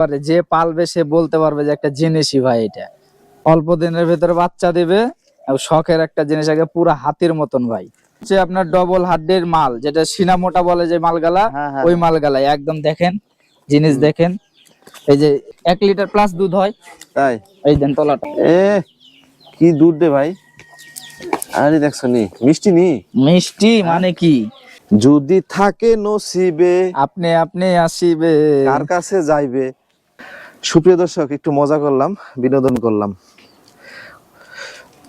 পারে যে পালবে সে বলতে পারবে যে একটা জিনিসই ভাই এটা। অল্প দিনের ভেতরে বাচ্চা দিবে শখের একটা জিনিস আগে পুরো হাতির মতন ভাই। হচ্ছে আপনার ডবল হাড্ডির মাল যেটা সিনা মোটা বলে যে মালগালা হ্যাঁ, হ্যাঁ, ওই মালগালাই একদম দেখেন জিনিস দেখেন। এই যে এক লিটার প্লাস দুধ হয়। তাই? এই দেন তলাটা। এ কি দুধ দে ভাই? আরে দেখছ নি মিষ্টি নি? মিষ্টি মানে কি? যদি থাকে নসিবে আপনি আপনি আসিবে। কার কাছে যাইবে? সুপ্রিয় দর্শক, একটু মজা করলাম, বিনোদন করলাম।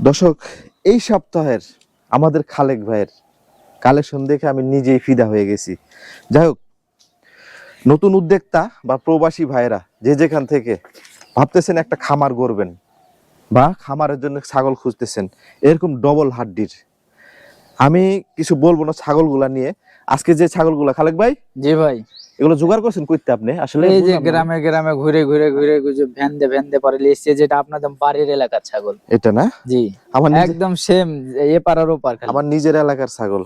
দর্শক, এই সপ্তাহের আমাদের খালেক ভাইয়ের কালেকশন দেখে আমি নিজেই ফিদা হয়ে গেছি। যাই হোক, নতুন উদ্যোক্তা বা প্রবাসী ভাইয়েরা যে যেখান থেকে ভাবতেছেন একটা খামার গড়বেন বা খামারের জন্য ছাগল খুঁজতেছেন, এরকম ডবল হাড্ডির। আমি কিছু বলব না ছাগলগুলা নিয়ে। আজকে যে ছাগলগুলা, খালেক ভাই? জি ভাই। এগুলো জোগাড় করছেন কইতে আপনি? আসলে এই যে গ্রামে গ্রামে ঘুরে ঘুরে ঘুরে ঘুরে ভ্যান্দে ভ্যান্দে পরে লিখছে যেটা আপনাদের বাড়ির এলাকার ছাগল। এটা না? জি। আমার একদম সেম এ পাড়ার ও পার আমার নিজের এলাকার ছাগল।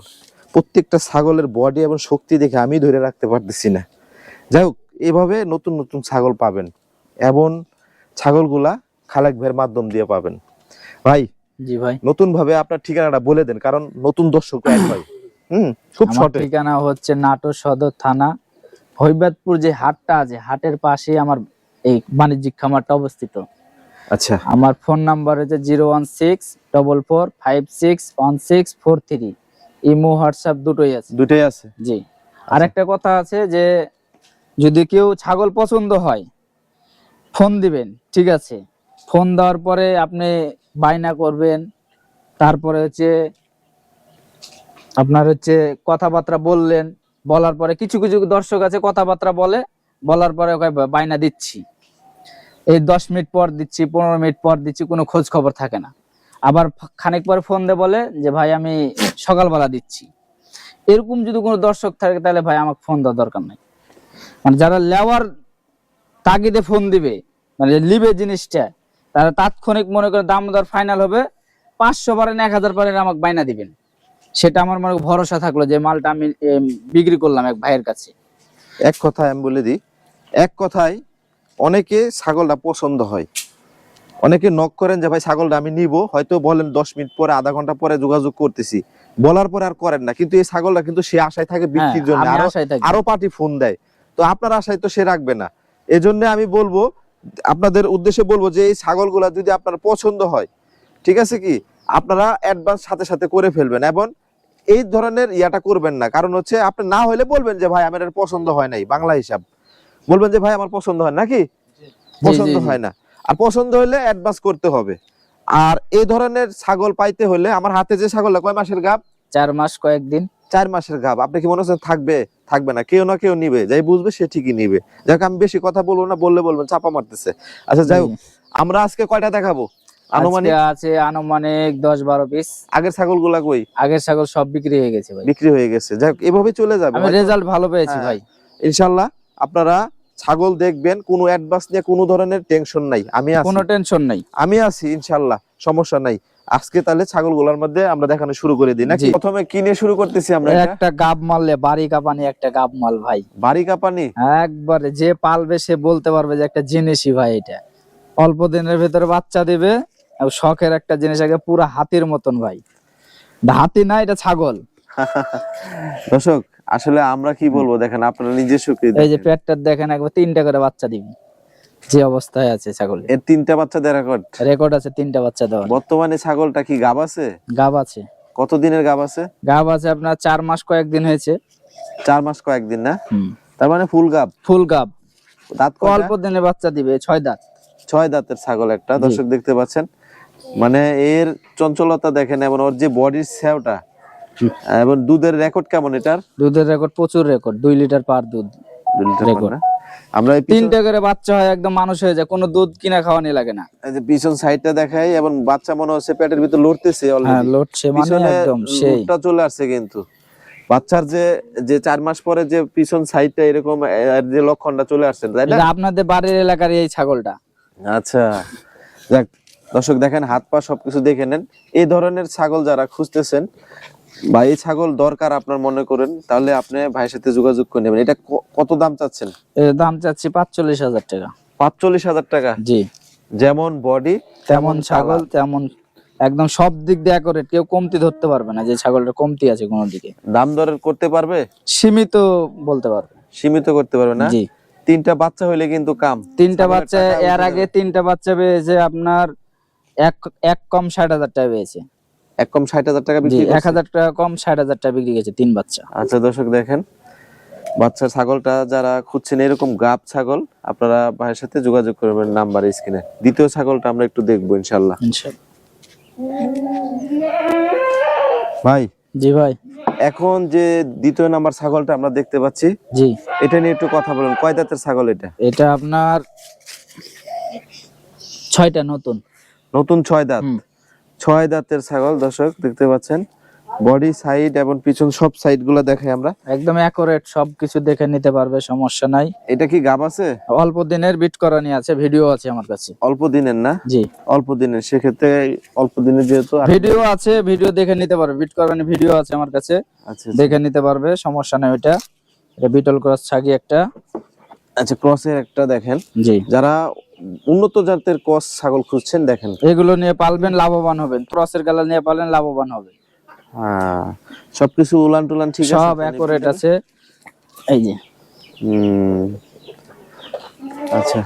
প্রত্যেকটা ছাগলের বডি এবং শক্তি দেখে আমি ধরে রাখতে পারতেছি না। যাই হোক এভাবে নতুন নতুন ছাগল পাবেন এমন ছাগলগুলা খালেক ভাইয়ের মাধ্যম দিয়ে পাবেন। ভাই জি ভাই। নতুন ভাবে আপনার ঠিকানাটা বলে দেন কারণ নতুন দর্শক ভাই। হুম খুব শর্টে ঠিকানা হচ্ছে নাটোর সদর থানা হৈবাদপুর যে হাটটা আছে হাটের পাশে আমার এই বাণিজ্যিক খামারটা অবস্থিত। আচ্ছা। আমার ফোন নাম্বার হচ্ছে zero one six double four five six one six four three. Imo WhatsApp দুটোই আছে। দুটোই আছে? জি। আরেকটা কথা আছে যে যদি কেউ ছাগল পছন্দ হয় ফোন দিবেন ঠিক আছে? ফোন দেওয়ার পরে আপনি বায়না করবেন তারপরে হচ্ছে আপনার হচ্ছে কথাবার্তা বললেন বলার পরে কিছু কিছু দর্শক আছে, কথাবার্তা বলে, বলার পরে ওকে বায়না দিচ্ছি। এই দশ মিনিট পর দিচ্ছি, পনেরো মিনিট পর দিচ্ছি, কোনো খোঁজ খবর থাকে না। আবার খানিক পরে ফোন দিয়ে বলে যে, ভাই, আমি সকালবেলা দিচ্ছি। এরকম যদি কোনো দর্শক থাকে, তাহলে ভাই, আমাকে ফোন দেওয়ার দরকার নাই। মানে যারা লেওয়ার তাগিদে ফোন দিবে মানে লিবে জিনিসটা, তারা তাৎক্ষণিক মনে করে দাম দর ফাইনাল হবে, পাঁচশো পারেন এক হাজার পারেন আমাকে বাইনা দিবেন। সেটা আমার মনে ভরসা থাকল যে মালটা আমি বিক্রি করলাম এক ভাইয়ের কাছে। এক কথায় আমি বলে দিই এক কথায় অনেকে ছাগলটা পছন্দ হয়। অনেকে নক করেন যে ভাই ছাগলটা আমি নিব। হয়তো বলেন দশ মিনিট পরে আধা ঘণ্টা পরে যোগাযোগ করতেছি। বলার পরে আর করেন না। কিন্তু এই ছাগলটা কিন্তু সে আশায় থাকে হ্যাঁ, বিক্রির জন্য। আরও আরও পার্টি ফোন দেয়। তো আপনার আশায় তো সে রাখবে না। এজন্য আমি বলব আপনাদের উদ্দেশ্যে বলব যে এই ছাগলগুলা যদি আপনার পছন্দ হয় ঠিক আছে কি? আপনারা অ্যাডভান্স সাথে সাথে করে ফেলবেন। এবং এই ধরনের ইয়াটা করবেন না। কারণ হচ্ছে আপনি না হলে বলবেন যে ভাই আমার পছন্দ হয় নাই। বাংলা হিসাব। বলবেন যে ভাই আমার পছন্দ হয় নাকি পছন্দ। হয় না। আর পছন্দ হলে অ্যাডভান্স করতে হবে। আর এই ধরনের ছাগল পাইতে হলে আমার হাতে যে ছাগলটা কয় মাসের গাব? চার মাস কয়েকদিন। চার মাসের গাব। আপনি কি মনে হচ্ছে থাকবে? থাকবে না। কেউ না কেউ নিবে। যাই বুঝবে সে ঠিকই নিবে। যাক আমি বেশি কথা বলব না বললে বলবেন চাপা মারতেছে। আচ্ছা যাই হোক আমরা আজকে কয়টা দেখাবো? আনুমানিক? আছে আনুমানিক দশ বারো পিস আগের ছাগলগুলা কই? আগের ছাগল সব বিক্রি হয়ে গেছে ভাই। বিক্রি হয়ে গেছে। যাই এভাবে চলে যাবে আমি রেজাল্ট ভালো পেয়েছি হ্যাঁ। ভাই। ইনশাল্লাহ আপনারা ছাগল দেখবেন কোনো অ্যাডভান্স নিয়ে কোনো ধরনের টেনশন নাই। আমি আছি। কোনো টেনশন নাই। আমি আছি ইনশাল্লাহ সমস্যা নাই। আজকে তাহলে ছাগলগুলোর মধ্যে আমরা দেখানো শুরু করে দিই। নাকি? প্রথমে কিনে শুরু করতেছি আমরা একটা গাব মারলে বাড়ি কাপানি একটা গাব মাল ভাই। বাড়ি কাপানি? একবারে যে পালবে সে বলতে পারবে যে একটা জিনিসই ভাই এটা। অল্প দিনের ভেতরে বাচ্চা দিবে শখের একটা জিনিস আগে পুরো হাতির মতন ভাই। হাতি না এটা ছাগল। দর্শক আসলে আমরা কি বলব দেখেন আপনারা নিজস্ব কি এই যে পেটটা দেখেন একবার তিনটা করে বাচ্চা দিবি। যে অবস্থায় আছে ছাগল। এর তিনটা বাচ্চা দেড় রেকর্ড রেকর্ড আছে তিনটা বাচ্চা দেওয়া বর্তমানে ছাগলটা কি গাব আছে? গাব আছে। কত দিনের গাব আছে? গাব আছে আপনার চার মাস কয়েকদিন হয়েছে। চার মাস কয়েকদিন না। তার মানে ফুল গাব? ফুল গাব। দাঁত অল্প? দিনে বাচ্চা দিবে ছয় দাঁত। ছয় দাঁতের ছাগল একটা। দর্শক দেখতে পাচ্ছেন মানে এর চঞ্চলতা দেখেন এবং ওর যে বডির সেওটা এবং দুধের রেকর্ড কেমন এটার? দুধের রেকর্ড প্রচুর রেকর্ড দুই লিটার পার দুধ না? আমরা তিনটা করে বাচ্চা হয় একদম মানুষ হয়ে যায় কোনো দুধ কিনা খাওয়ানি লাগে না। এই যে পিছন সাইডটা দেখাই এবং বাচ্চা মনে হচ্ছে পেটের ভিতর লড়তেছে হ্যাঁ অলরেডি লড়ছে মানে একদম সেই। চলে আসছে কিন্তু। বাচ্চার যে যে চার মাস পরে যে পিছন সাইডটা এরকম যে লক্ষণটা চলে আসছে তাই না? আপনাদের বাড়ির এলাকার এই ছাগলটা। আচ্ছা যাক দর্শক দেখেন হাত পা সবকিছু দেখে নেন। এই ধরনের ছাগল যারা খুঁজতেছেন বা এই ছাগল দরকার আপনার মনে করেন তাহলে আপনি ভাইয়ের সাথে যোগাযোগ করে নেবেন। এটা কত দাম চাচ্ছেন? দাম চাচ্ছি পাঁচচল্লিশ হাজার টাকা। পাঁচচল্লিশ হাজার টাকা? জি। যেমন বডি তেমন ছাগল তেমন একদম সব দিক দিয়ে করে কেউ কমতি ধরতে পারবে না যে ছাগলটা কমতি আছে কোনো দিকে। দাম দর করতে পারবে? সীমিত বলতে পারবে। সীমিত করতে পারবে না? জি। তিনটা বাচ্চা হইলে কিন্তু কাম। তিনটা বাচ্চা এর আগে তিনটা বাচ্চা পেয়েছে আপনার এক এক কম ষাট হাজার টাকা পেয়েছে। এক কম ষাট হাজার টাকা বিক্রি এক হাজার টাকা কম ষাট হাজার টাকা বিক্রি গেছে তিন বাচ্চা। আচ্ছা দর্শক দেখেন বাচ্চা ছাগলটা যারা খুঁজছেন এরকম গাব ছাগল আপনারা ভাইয়ের সাথে যোগাযোগ করবেন নাম্বার স্ক্রিনে। দ্বিতীয় ছাগলটা আমরা একটু দেখব ইনশাল্লাহ ভাই। জি ভাই। এখন যে দ্বিতীয় নাম্বার ছাগলটা আমরা দেখতে পাচ্ছি জি। এটা নিয়ে একটু কথা বলুন কয় দাঁতের ছাগল এটা? এটা আপনার ছয়টা নতুন। নতুন ছয় দাঁত। ছয় দাঁতের ছাগল দর্শক দেখতে পাচ্ছেন। বডি সাইড এবং পিছন সব সাইডগুলো দেখাই আমরা। একদম অ্যাকোরেট সবকিছু দেখে নিতে পারবে সমস্যা নাই। এটা কি গাব আছে? অল্প দিনের বিট করানি আছে ভিডিও আছে আমার কাছে। অল্প দিনের না? জি। অল্প দিনের সেক্ষেত্রে অল্প দিনের যেহেতু ভিডিও আছে ভিডিও দেখে নিতে পারবে বিট করানি ভিডিও আছে আমার কাছে। আচ্ছা দেখে নিতে পারবে সমস্যা নাই ওইটা। এটা বিটল ক্রস ছাগি একটা। আচ্ছা ক্রসের একটা দেখেন। জি। যারা উন্নত জাতের ক্রস ছাগল খুঁজছেন দেখেন। এগুলো নিয়ে পালবেন লাভবান হবেন। ক্রসের গালা নিয়ে পালবেন লাভবান হবে। হ্যাঁ সবকিছু উলান টুলান ঠিক আছে? সব অ্যাকোরেট আছে। এই যে। আচ্ছা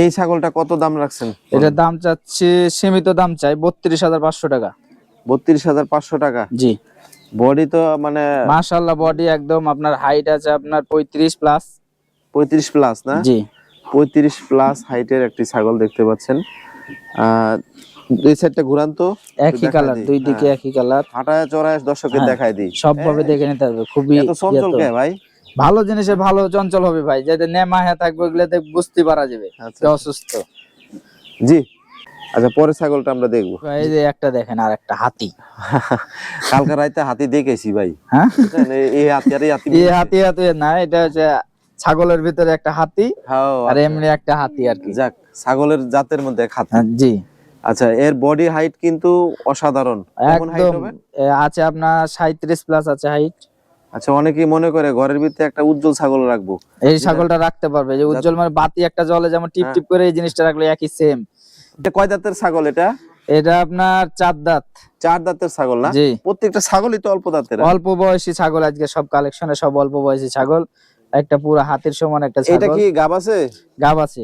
এই ছাগলটা কত দাম রাখছেন? এটার দাম চাচ্ছি সীমিত দাম চাই বত্রিশ হাজার পাঁচশো টাকা। বত্রিশ হাজার পাঁচশো টাকা? জি। বডি তো মানে মাশাল্লাহ বডি একদম আপনার হাইট আছে আপনার পঁয়ত্রিশ প্লাস পঁয়ত্রিশ প্লাস না? জি। পঁয়ত্রিশ প্লাস হাইটের একটি ছাগল দেখতে পাচ্ছেন। দুই সাইডটা ঘুরান তো। একই কালার দুই। দিকে একই কালার হাঁটায় চড়ায় দর্শকের হ্যাঁ, দেখাই দিই। সব ভাবে দেখে নিতে হবে খুবই এত চঞ্চল কে ভাই? ভালো জিনিসে ভালো চঞ্চল হবে ভাই যাতে নেমা হ্যাঁ থাকবে ওগুলোতে বুঝতে পারা যাবে আচ্ছা। অসুস্থ। জি। আচ্ছা পরের ছাগলটা আমরা দেখব। এই যে একটা দেখেন আর একটা হাতি। কালকে রাইতে হাতি দেখেছি ভাই। হ্যাঁ? এই- এই হাতি আর এই হাতি এই হাতি হাতি না এটা হচ্ছে ছাগলের ভিতরে একটা হাতি হ্যাঁ, আর এমনি একটা হাতি আর কি। যাক ছাগলের জাতের মধ্যে এক হাতি। হ্যাঁ, জি। আচ্ছা এর বডি হাইট কিন্তু অসাধারণ। একদম আছে আপনার সাঁত্রিশ প্লাস আছে হাইট আচ্ছা অনেকেই মনে করে ঘরের ভিতরে একটা উজ্জ্বল ছাগল রাখব। এই ছাগলটা রাখতে পারবে যে উজ্জ্বল মানে বাতি একটা জলে যেমন টিপ হ্যাঁ। টিপ করে এই জিনিসটা রাখলে একই সেম এটা কয় দাঁতের ছাগল এটা? এটা আপনার চার দাঁত। চার দাঁতের ছাগল না? প্রত্যেকটা ছাগলই তো অল্প দাঁতের। অল্প বয়সী ছাগল আজকে সব কালেকশনে সব অল্প বয়সী ছাগল। একটা পুরো হাতির সমান একটা এটা কি গাব আছে? গাব আছে।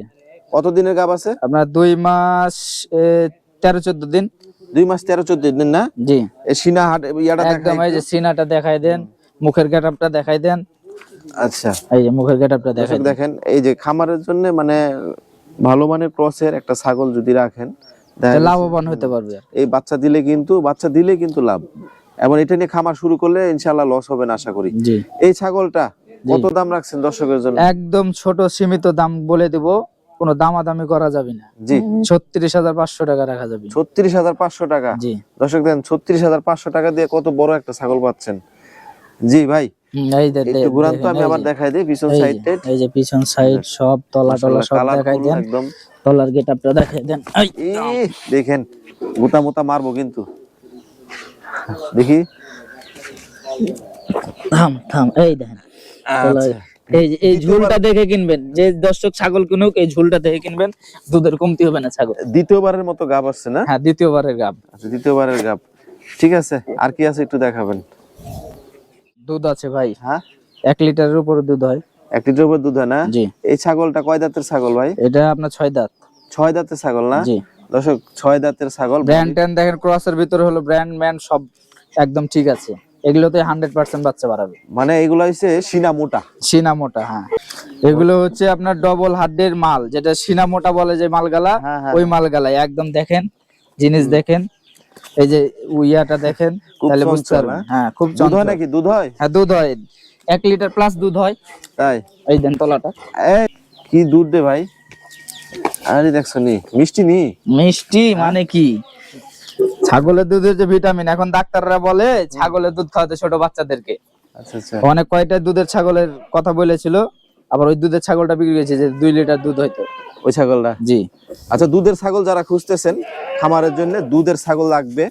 কত দিনের গাব আছে? আপনার দুই মাস তেরো চোদ্দ দিন। দুই মাস তেরো চোদ্দ দিন না? জি। এই সিনা হাট ইয়াটা একদম এই যে সিনাটা দেখাই দেন মুখের গেটআপটা দেখাই দেন। আচ্ছা। এই যে মুখের গেটআপটা দেখাই দেখেন এই যে খামারের জন্য মানে ভালো মানের ক্রসের একটা ছাগল যদি রাখেন লাভবান হতে পারবে। এই বাচ্চা দিলে কিন্তু বাচ্চা দিলে কিন্তু লাভ। এবং এটা নিয়ে খামার শুরু করলে ইনশাল্লাহ লস হবে না আশা করি। এই ছাগলটা কত দাম রাখছেন দর্শকের জন্য? একদম ছোট সীমিত দাম বলে দিব কোনো দামাদামি করা যাবে না। জি। ছত্রিশ হাজার পাঁচশো টাকা রাখা যাবে। ছত্রিশ হাজার পাঁচশো টাকা? জি। দর্শক দেন ছত্রিশ হাজার পাঁচশো টাকা দিয়ে কত বড় একটা ছাগল পাচ্ছেন। জি ভাই। হুম, এই যে একটু ঘুরান তো দেখেন, আমি আবার দেখাই দিই পিছন সাইড এই যে পিছন সাইড সব তলা টলা সব দেখাই দেন। একদম। তলার গেটআপটা দেখাই দেন। দেখেন গোটা মোটা মারবো কিন্তু। দেখি। থাম থাম এই দেখেন। এই যে এই ঝুলটা দেখে কিনবেন। যে দর্শক ছাগল কিনুক এই ঝুলটা দেখে কিনবেন। দুধের কমতি হবে না ছাগল। দ্বিতীয়বারের মতো গাব আসছে না? হ্যাঁ দ্বিতীয়বারের গাব। আচ্ছা দ্বিতীয়বারের গাব। ঠিক আছে আর কি আছে একটু দেখাবেন? দুধ আছে ভাই। হ্যাঁ? এক লিটারের উপরে দুধ হয়। এক লিটার উপর দুধ হয় না? জি। এই ছাগলটা কয় দাঁতের ছাগল ভাই? এটা আপনার ছয় দাঁত। ছয় দাঁতের ছাগল না? জি। দর্শক ছয় দাঁতের ছাগল ব্র্যান্ড ট্যান্ড দেখেন ক্রসের ভিতরে হলো ব্র্যান্ড ম্যান সব একদম ঠিক আছে। এগুলোতে হান্ড্রেড পার্সেন্ট বাচ্চা বাড়াবে। মানে এগুলো হচ্ছে সিনা মোটা। সিনা মোটা হ্যাঁ। এগুলো হচ্ছে আপনার ডবল হাড্ডের মাল যেটা সিনা মোটা বলে যে মালগালা হ্যাঁ, হ্যাঁ, ওই মালগালা একদম দেখেন জিনিস দেখেন এই যে উইয়াটা দেখেন তাহলে বুঝতে পারবেন। হ্যাঁ? খুব দুধ হয় নাকি? দুধ হয়? হ্যাঁ দুধ হয়। এক লিটার প্লাস দুধ হয়। তাই? এই দেন তলাটা। কি দুধ দে ভাই? আরে দেখছ নি মিষ্টি নি? মিষ্টি মানে কি? ছাগলের দুধের যে ভিটামিন এখন ডাক্তাররা বলে ছাগলের দুধ খাওয়াতে ছোট বাচ্চাদেরকে। আচ্ছা আচ্ছা। অনেক কয়টা দুধের ছাগলের কথা বলেছিল আবার ওই দুধের ছাগলটা বিক্রি গেছে যে দুই লিটার দুধ হইতো ওই ছাগলটা? জি। আচ্ছা দুধের ছাগল যারা খুঁজতেছেন খামারের জন্য দুধের ছাগল লাগবে।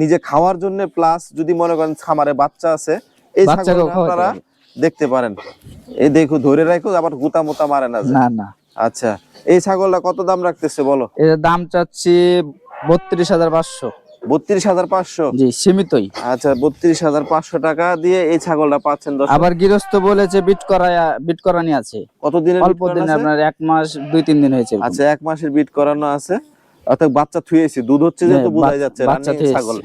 নিজে খাওয়ার জন্য প্লাস যদি মনে করেন খামারে বাচ্চা আছে এই খাওয়াতে আপনারা দেখতে পারেন। এই দেখো ধরে রাখো আবার গুতা মোতা মারে না না না। আচ্ছা এই ছাগলটা কত দাম রাখতেছে বলো? এর দাম চাচ্ছি বত্রিশ হাজার পাঁচশো। বত্রিশ হাজার পাঁচশো। জি সীমিতই। আচ্ছা বত্রিশ হাজার পাঁচশো টাকা দিয়ে এই ছাগলটা পাচ্ছেন আবার গৃহস্থ বলেছে বিট করা বিট করানি আছে। কতদিনের অল্প বিট করানো দিনে আছে? আপনার এক মাস দুই তিন দিন হয়েছে আচ্ছা এক মাসের বিট করানো আছে। অর্থাৎ বাচ্চা থুয়েছি দুধ হচ্ছে যেহেতু হ্যাঁ, যাচ্ছে ছাগল।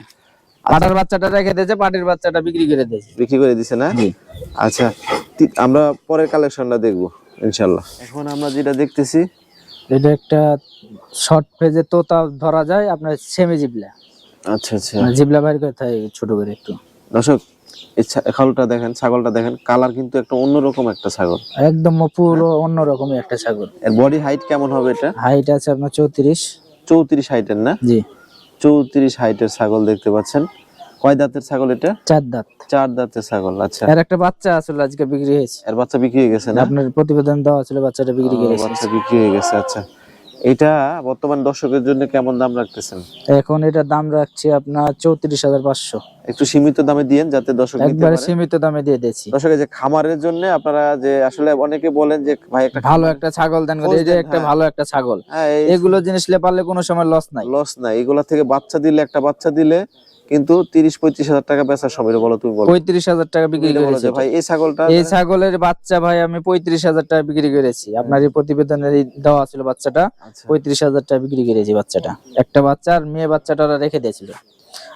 পাটার বাচ্চাটা রেখে দিয়েছে পাটির বাচ্চাটা বিক্রি করে দিয়েছে। বিক্রি করে না? আচ্ছা আমরা পরের কালেকশনটা দেখব ইনশাল্লাহ। এখন আমরা যেটা দেখতেছি এটা একটা শর্ট পেজে তোতা ধরা যায় আপনার সেমি জিবলা আচ্ছা আচ্ছা। মানে জিবলা বাইর করতে হয় ছোট করে একটু। দর্শক ছাগলটা দেখেন ছাগলটা দেখেন কালার কিন্তু একটা অন্যরকম একটা ছাগল। একদম পুরো অন্যরকমের একটা ছাগল। এর বডি হাইট কেমন হবে এটা? হাইট আছে আপনার চৌত্রিশ। চৌত্রিশ হাইটের না? জি। চৌত্রিশ হাইটের ছাগল দেখতে পাচ্ছেন। কয় দাঁতের ছাগল এটা? চার দাঁত। চার দাঁতের ছাগল আচ্ছা। এর একটা বাচ্চা আসলে আজকে বিক্রি হয়েছে। এর বাচ্চা বিক্রি হয়ে গেছে না? আপনার প্রতিবেদন দেওয়া ছিল বাচ্চাটা বিক্রি ও, করে বাচ্চা বিক্রি হয়ে গেছে আচ্ছা। এটা বর্তমান দর্শকের জন্য কেমন দাম রাখতেছেন? এখন এটা দাম রাখছি আপনার চৌত্রিশ হাজার পাঁচশো। একটু সীমিত দামে দিয়েন যাতে দর্শক একবারে সীমিত দামে দিয়ে দিয়েছি। দর্শকের যে খামারের জন্য আপনারা যে আসলে অনেকে বলেন যে ভাই একটা ভালো একটা ছাগল দেন এই যে একটা হ্যাঁ। ভালো একটা ছাগল। হ্যাঁ এগুলো জিনিস লে পারলে কোনো সময় লস নাই। লস নাই। এগুলা থেকে বাচ্চা দিলে একটা বাচ্চা দিলে কিন্তু তিরিশ পঁয়ত্রিশ হাজার টাকা বেচার সময় বলো তুমি বলো। পঁয়ত্রিশ হাজার টাকা বিক্রি করেছি। ভাই এই ছাগলটা এই ছাগলের বাচ্চা ভাই আমি পঁয়ত্রিশ হাজার টাকা বিক্রি করেছি। আপনার এই প্রতিবেদনের দেওয়া ছিল বাচ্চাটা আচ্ছা। পঁয়ত্রিশ হাজার টাকা বিক্রি করেছি বাচ্চাটা। একটা বাচ্চা আর মেয়ে বাচ্চাটা ওরা রেখে দিয়েছিল।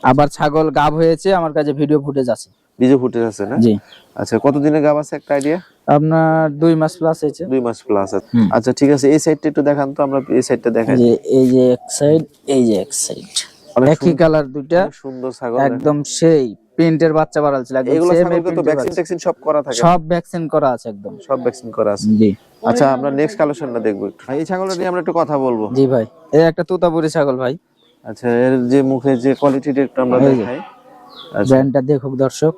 আবার ছাগল গাব হয়েছে আমার কাছে ভিডিও ফুটেজ আছে। ভিডিও ফুটেজ আছে না? জি। আচ্ছা কতদিনের গাব আছে একটা আইডিয়া আপনার দুই মাস প্লাস হয়েছে। দুই মাস প্লাস আছে। আচ্ছা ঠিক আছে এই সাইডটা একটু দেখান তো আমরা এই সাইডটা দেখাই। এই যে এক সাইড এই যে এক সাইড একই কালার দুইটা সুন্দর ছাগল একদম সেই প্রিন্টের বাচ্চা বাড়াল ছিল একদম এগুলো ছাগলকে তো ভ্যাকসিন ট্যাকসিন সব করা থাকে। সব ভ্যাকসিন করা আছে একদম। সব ভ্যাকসিন করা আছে। জি। আচ্ছা আমরা নেক্সট কালেকশনটা দেখব একটু। এই ছাগলটা নিয়ে আমরা একটু কথা বলব। জি ভাই এই একটা তুতাপুরি ছাগল ভাই। আচ্ছা এর যে মুখে যে কোয়ালিটিটা একটু আমরা দেখাই। আচ্ছা। ব্র্যান্ডটা দেখুক দর্শক।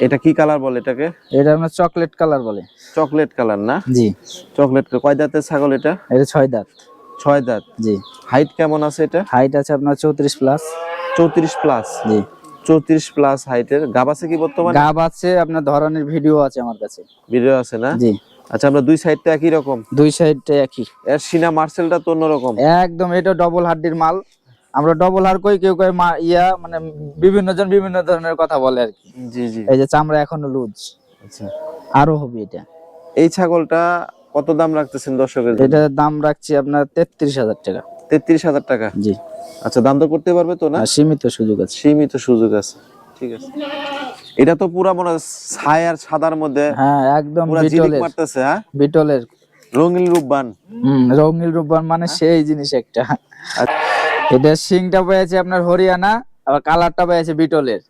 এটা কি কালার বলে এটাকে? এটা আপনার চকলেট কালার বলে। চকলেট কালার না? জি। চকলেট কয় দাঁতের ছাগল এটা? এটা ছয় দাঁত। ছয় দাঁত। জি। হাইট কেমন আছে এটা? হাইট আছে আপনার চৌত্রিশ প্লাস চৌত্রিশ প্লাস জি। চৌত্রিশ প্লাস হাইটের গাব আছে কি বর্তমানে? গাব আছে আপনার ধরনের ভিডিও আছে আমার কাছে। ভিডিও আছে না? জি। আচ্ছা আমরা দুই সাইডটা একই রকম? দুই সাইড একই। এর সিনা মার্সেলটা তো অন্যরকম। একদম এটা ডবল হাড্ডির মাল। আমরা ডবল হাড় কই কেউ কই মা- ইয়া মানে বিভিন্ন জন বিভিন্ন ধরনের কথা বলে আর কি। জি জি। এই যে চামড়া এখনও লুজ। আচ্ছা। আরও হবে এটা। এই ছাগলটা কত দাম রাখতেছেন দর্শকের এটার দাম রাখছি আপনার তেত্রিশ হাজার টাকা। তেত্রিশ হাজার টাকা? জি। আচ্ছা দাম তো করতে পারবে তো না? সীমিত সুযোগ আছে। সীমিত সুযোগ আছে। ঠিক আছে। এটা তো পুরা মনে হয় সাদার মধ্যে হ্যাঁ একদম বিটলের। মারতেছে হ্যাঁ? বিটলের। রঙিন রূপবান। হম রঙিল রূপবান মানে সেই জিনিস একটা। এটা সিংটা পেয়েছে আপনার হরিয়ানা আবার কালারটা পেয়েছে বিটলের।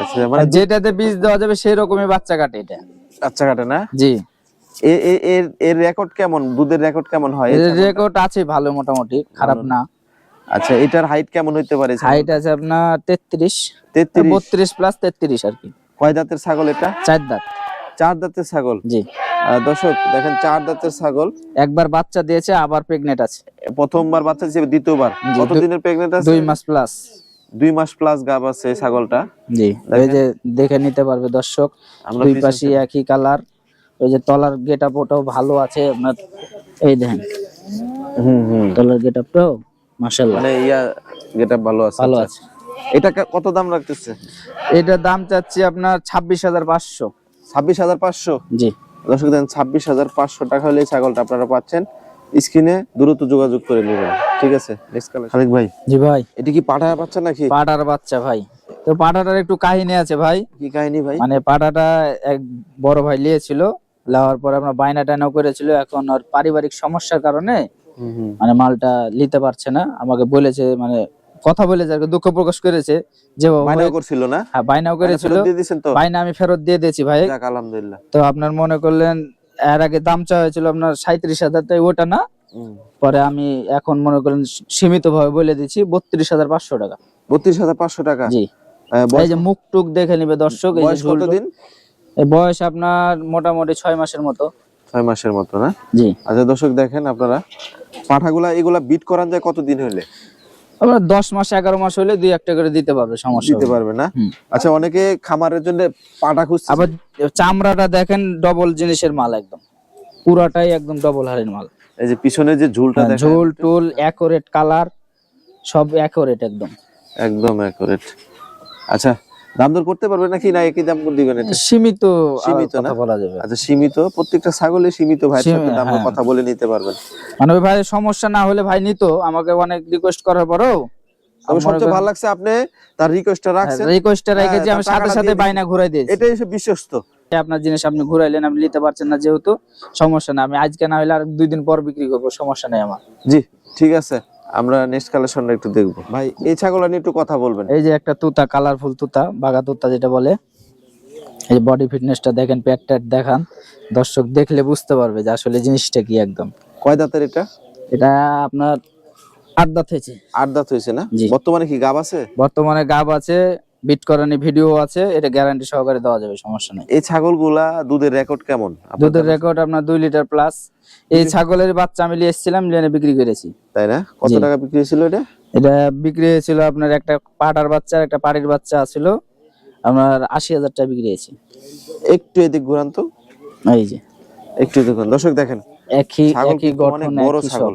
আচ্ছা মানে যেটাতে বীজ দেওয়া যাবে সেই রকমই বাচ্চা কাটে এটা। বাচ্চা কাটে না? জি। এর এর রেকর্ড কেমন? দুধের রেকর্ড কেমন হয় ছাগলটার? রেকর্ড আছে ভালো মোটামুটি খারাপ না। আচ্ছা এটার হাইট কেমন হইতে পারে? হাইট আছে আপনার তেত্রিশ। তেত্রিশ? বত্রিশ প্লাস তেত্রিশ আর কি। কয় দাঁতের ছাগল এটা? চার দাঁত। চার দাঁতের ছাগল? জি। দর্শক দেখেন চার দাঁতের ছাগল। একবার বাচ্চা দিয়েছে আবার প্রেগনেন্ট আছে। প্রথমবার বাচ্চা দিয়েছে দ্বিতীয়বার। জি, কত দিনের প্রেগনেন্ট আছে? দুই মাস প্লাস দুই মাস প্লাস গাব আছে ছাগলটা। জি এই যে দেখে নিতে পারবে দর্শক দুই পাশে একই কালার ওই যে তলার গেট আপ ওটাও ভালো আছে আপনার এই দেখেন। হুম হুম। তলার গেট আপটাও মাসাল্লাহ মানে ইয়া যেটা ভালো আছে ভালো আচ্ছা। আছে। এটা কত দাম রাখতেছে? এটার দাম চাচ্ছি আপনার ছাব্বিশ হাজার পাঁচশো। ছাব্বিশ হাজার পাঁচশো? জি। দর্শক দেন ছাব্বিশ হাজার পাঁচশো টাকা হলে এই ছাগলটা আপনারা পাচ্ছেন। স্ক্রিনে দ্রুত যোগাযোগ করে নেবেন ঠিক আছে? নেক্সট ভাই। জি ভাই। এটা কি পাঠা বাচ্চা নাকি? পাটার বাচ্চা ভাই। তো পাটাটার একটু কাহিনী আছে ভাই। কি কাহিনী ভাই? মানে পাটাটা এক বড় ভাই লিয়েছিল লাওয়ার পরে আমরা বায়না টায়নাও করেছিল। এখন ওর পারিবারিক সমস্যার কারণে মানে মালটা নিতে পারছে না। আমাকে বলেছে মানে কথা বলেছে আর কি, দুঃখ প্রকাশ করেছে যে ও মাইনা করছিল না? হ্যাঁ বায়নাও করেছিল। বায়না আমি ফেরত দিয়ে দিয়েছি ভাই। আলহামদুলিল্লাহ। তো আপনার মনে করলেন এর আগে দাম চাওয়া হয়েছিল আপনার সাঁত্রিশ হাজার তাই ওটা না? পরে আমি এখন মনে করেন সীমিত ভাবে বলে দিচ্ছি বত্রিশ হাজার পাঁচশো টাকা। বত্রিশ হাজার পাঁচশো টাকা? জি। এই যে মুখ টুক দেখে নিবে দর্শক এই। কতদিন? বয়স আপনার মোটামুটি ছয় মাসের মতো। ছয় মাসের মতো না? জি। আচ্ছা দর্শক দেখেন আপনারা পাঠাগুলা এগুলা বিট করান যায় কতদিন হইলে? আমরা দশ মাস এগারো মাস হলে দুই একটা করে দিতে পারবে সমস্যা দিতে। পারবে না? আচ্ছা অনেকে খামারের জন্য পাটা খুঁজছে আবার চামড়াটা দেখেন ডবল জিনিসের মাল একদম। পুরাটাই একদম ডবল হারের মাল। এই যে পিছনে যে ঝুলটা হ্যাঁ, দেখা ঝোল টুল অ্যাকোরেট কালার সব অ্যাকোরেট একদম। একদম অ্যাকুরেট আচ্ছা দাম দর করতে পারবে নাকি না একই দাম দিবেন এটা? সীমিত সীমিত না? বলা যাবে। আচ্ছা সীমিত। প্রত্যেকটা ছাগলে সীমিত ভাই সাথে দাম হ্যাঁ। কথা বলে নিতে পারবেন। মানে ভাই সমস্যা না হলে ভাই নিত। আমাকে অনেক রিকোয়েস্ট করার পরেও তবে সবচেয়ে ভালো লাগছে আপনি তার রিকোয়েস্টটা রাখছেন। রিকোয়েস্টটা হ্যাঁ, রেখেছি। আমি সাথে সাথে বাইনা ঘুরাই দিয়েছি। এটাই হচ্ছে বিশ্বস্ত। আপনার জিনিস আপনি ঘুরাইলেন আপনি নিতে পারছেন না যেহেতু। সমস্যা না আমি আজকে না হলে আর দুই দিন পর বিক্রি করব সমস্যা নেই আমার। জি ঠিক আছে। আমরা নেক্সট কালেকশনটা একটু দেখব। ভাই এই ছাগল নিয়ে একটু কথা বলবেন। এই যে একটা তুতা কালারফুল তুতা বাগা তুতা যেটা বলে এই বডি ফিটনেসটা দেখেন প্যাট ট্যাট দেখান। দর্শক দেখলে বুঝতে পারবে যে আসলে জিনিসটা কি একদম। কয় দাঁতের এটা? এটা আপনার আট দাঁত হয়েছে। আট দাঁত হয়েছে না? বর্তমানে কি গাব আছে? বর্তমানে গাব আছে বিট করানি ভিডিও আছে এটা গ্যারান্টি সহকারে দেওয়া যাবে সমস্যা নেই। এই ছাগলগুলা দুধের রেকর্ড কেমন? দুধের রেকর্ড আপনার দুই লিটার প্লাস এই ছাগলের বাচ্চা আমি এসেছিলাম নিয়ে বিক্রি করেছি। তাই না? কত টাকা বিক্রি হয়েছিল এটা? এটা বিক্রি হয়েছিল আপনার একটা পাটার বাচ্চা একটা পাড়ির বাচ্চা ছিল আপনার আশি হাজার টাকা বিক্রি হয়েছে। একটু এদিক ঘুরান তো। এই যে। একটু দেখুন দর্শক দেখেন একই ছাগল একই গঠন বড় ছাগল।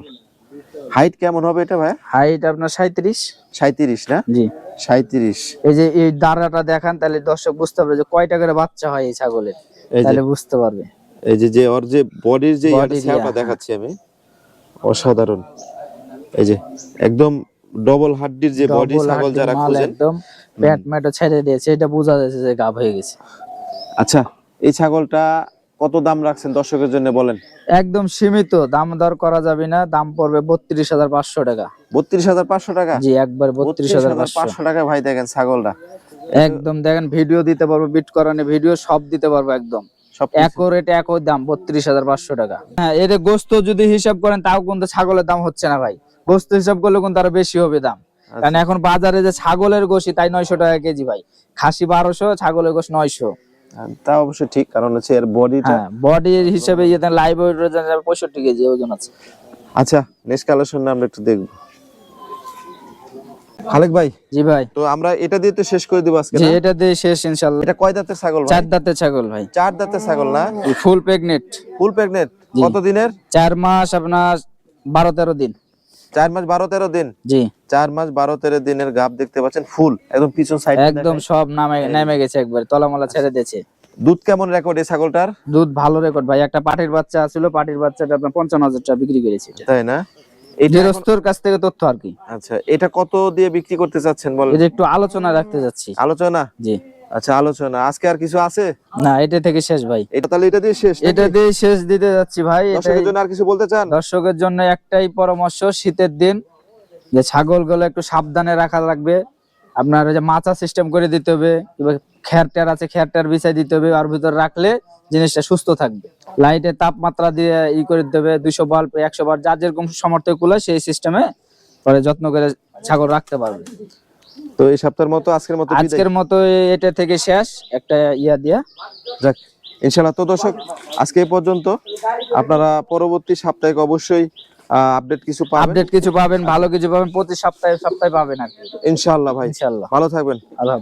হাইট কেমন হবে এটা ভাই হাইট আপনার সাঁত্রিশ সাঁত্রিশ না? জি। সাঁত্রিশ এই যে এই দাঁড়াটা দেখান তাহলে দর্শক বুঝতে পারবে যে কয়টা করে বাচ্চা হয় এই ছাগলের। তাহলে বুঝতে পারবে। এই যে যে ওর যে বডির যে Body দেখাচ্ছি আমি অসাধারণ। এই যে একদম ডবল হাড্ডির যে বডি ছাগল যারা খুঁজেন। একদম প্যাট ম্যাটও ছেড়ে দিয়েছে এটা বোঝা যাচ্ছে যে গাভ হয়ে গেছে। আচ্ছা এই ছাগলটা কত দাম রাখছেন দর্শকের জন্য বলেন? একদম সীমিত দাম দর করা যাবে না দাম পড়বে বত্রিশ হাজার পাঁচশো টাকা। বত্রিশ হাজার পাঁচশো টাকা? জি একবার বত্রিশ হাজার পাঁচশো। টাকা ভাই দেখেন ছাগলটা। একদম দেখেন ভিডিও দিতে পারব বিট করানো ভিডিও সব দিতে পারব একদম। একই দাম বত্রিশ হাজার পাঁচশো টাকা। হ্যাঁ গোস্ত যদি হিসাব করেন তাও কিন্তু ছাগলের দাম হচ্ছে না ভাই। গোস্ত হিসাব করলে কিন্তু আরও বেশি হবে দাম। আচ্ছা। কারণ এখন বাজারে যে ছাগলের গোশি তাই নয়শো টাকা কেজি ভাই। খাসি বারোশো ছাগলের গোশ নয়শো। তা অবশ্যই ঠিক কারণ হচ্ছে এর বডিটা হ্যাঁ বডির হিসেবে ইয়ে লাইভ পঁয়ষট্টি কেজি ওজন আছে। আচ্ছা নেক্সট কালেকশন আমরা একটু দেখব। খালেক ভাই জি ভাই। তো আমরা এটা দিয়ে তো শেষ করে দিব আজকে জি এটা দিয়ে শেষ ইনশাল্লাহ। এটা কয় দাঁতের ছাগল ভাই? চার দাঁতের ছাগল ভাই। চার দাঁতের ছাগল না? ফুল প্রেগনেন্ট ফুল প্রেগনেন্ট কত দিনের চার মাস আপনার বারো তেরো দিন। চার মাস বারো তেরো দিন। জি। চার মাস বারো তেরো দিনের গাব দেখতে পাচ্ছেন ফুল একদম পিছন সাইড একদম সব নামে নেমে গেছে একবার তলামলা ছেড়ে দিয়েছে। দুধ কেমন রেকর্ড এই ছাগলটার? দুধ ভালো রেকর্ড ভাই একটা পাটির বাচ্চা ছিল পাটির বাচ্চাটা আপনার পঞ্চান্ন হাজার টাকা বিক্রি করেছে তাই না? কাছ থেকে তথ্য আর কি। আচ্ছা এটা কত দিয়ে বিক্রি করতে চাচ্ছেন বলেন? এটা একটু আলোচনা রাখতে যাচ্ছি। আলোচনা? জি। আচ্ছা আলোচনা। আজকে আর কিছু আছে? না এটা থেকে শেষ ভাই। এটা তাহলে এটা দিয়ে শেষ এটা দিয়ে শেষ দিতে যাচ্ছি ভাই দর্শকের জন্য আর কিছু বলতে চান? দর্শকের জন্য একটাই পরামর্শ শীতের দিন যে ছাগলগুলো একটু সাবধানে রাখা লাগবে। আপনার যে মাচা সিস্টেম করে দিতে হবে কিংবা খ্যারটার আছে খ্যারটার বিছাই দিতে হবে আর ভিতর রাখলে জিনিসটা সুস্থ থাকবে। লাইটের তাপমাত্রা দিয়ে ই করে দিতে হবে দুইশো বাল্ব একশো বার যার যেরকম সামর্থ্য কুলায় সেই সিস্টেমে পরে যত্ন করে ছাগল রাখতে পারবে। তো এই সপ্তাহের মতো আজকের মতো আজকের মতো এটা থেকে শেষ একটা ইয়া দিয়া। যাক ইনশাল্লাহ তো দর্শক আজকে এই পর্যন্ত। আপনারা পরবর্তী সাপ্তাহিক অবশ্যই আপডেট কিছু পাবেন। আপডেট কিছু পাবেন ভালো কিছু পাবেন প্রতি সপ্তাহে সপ্তাহে পাবেন আর ইনশাআল্লাহ ভাই। ইনশাল্লাহ ভালো থাকবেন। আল্লাহ